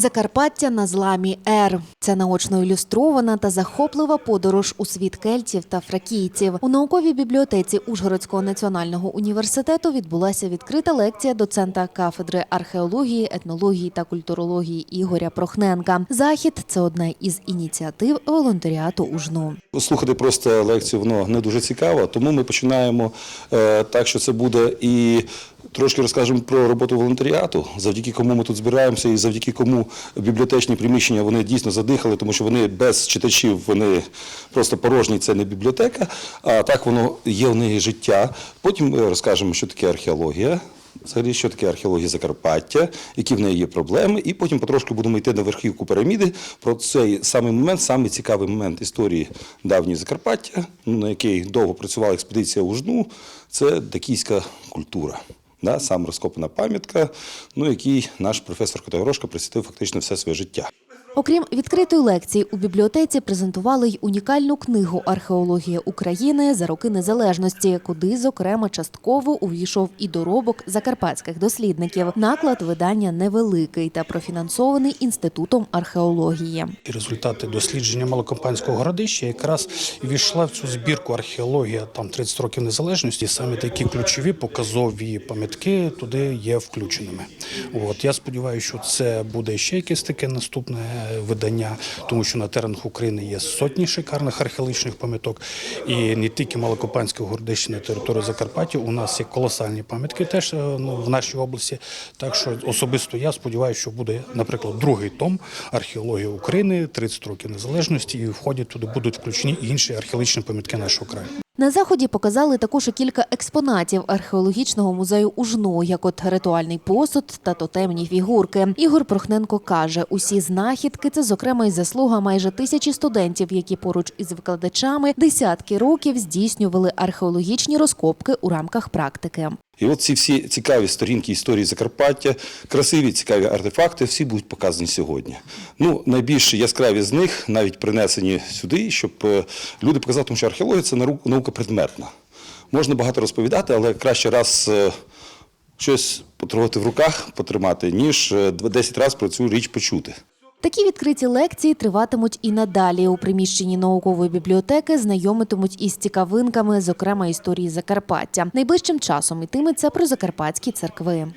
Закарпаття на зламі Р. Це наочно ілюстрована та захоплива подорож у світ кельтів та фракійців. У науковій бібліотеці Ужгородського національного університету відбулася відкрита лекція доцента кафедри археології, етнології та культурології Ігоря Прохненка. Захід це одна із ініціатив волонтеріату УЖНУ. Слухати просто лекцію воно не дуже цікаво, тому ми починаємо е, так, що це буде і трошки розкажемо про роботу волонтеріату, завдяки кому ми тут збираємося, і завдяки кому бібліотечні приміщення вони дійсно задихали, тому що вони без читачів вони просто порожні, це не бібліотека. А так воно є в неї життя. Потім е, розкажемо, що таке археологія. Взагалі, що таке археологія Закарпаття, які в неї є проблеми, і потім потрошки будемо йти на верхівку піраміди. Про цей самий момент, самий цікавий момент історії давньої Закарпаття, ну, на який довго працювала експедиція Ужну, це дакійська культура. Да, сам розкопана пам'ятка, ну, який наш професор Котогорошко присвятив фактично все своє життя. Окрім відкритої лекції, у бібліотеці презентували й унікальну книгу Археологія України за роки незалежності, куди, зокрема, частково увійшов і доробок закарпатських дослідників. Наклад видання невеликий та профінансований інститутом археології. Результати дослідження Малокопанського городища якраз війшла в цю збірку археологія там 30 років незалежності. Саме такі ключові показові пам'ятки туди є включеними. От я сподіваюся, що це буде ще якесь таке наступне видання, тому що на теренах України є сотні шикарних археологічних пам'яток. І не тільки Малокопанське городище на території Закарпаття. У нас є колосальні пам'ятки теж е, ну, в нашій області. Так що особисто я сподіваюся, що буде, наприклад, другий том археологія України, 30 років незалежності, і в ході туди будуть включені інші археологічні пам'ятки нашого краю. На заході показали також і кілька експонатів археологічного музею УЖНУ, як от ритуальний посуд та тотемні фігурки. Ігор Прохненко каже, усі знахідки це зокрема й заслуга майже тисячі студентів, які поруч із викладачами десятки років здійснювали археологічні розкопки у рамках практики. І от ці всі цікаві сторінки історії Закарпаття, красиві, цікаві артефакти, всі будуть показані сьогодні. Ну, найбільш яскраві з них навіть принесені сюди, щоб е, люди показали, тому що археологія це наука- предметна. Можна багато розповідати, але краще раз е, щось потрогати в руках, потримати, ніж е, 10 разів про цю річ почути. Такі відкриті лекції триватимуть і надалі. У приміщенні наукової бібліотеки знайомитимуть із цікавинками, зокрема історії Закарпаття. Найближчим часом ітиметься про закарпатські церкви.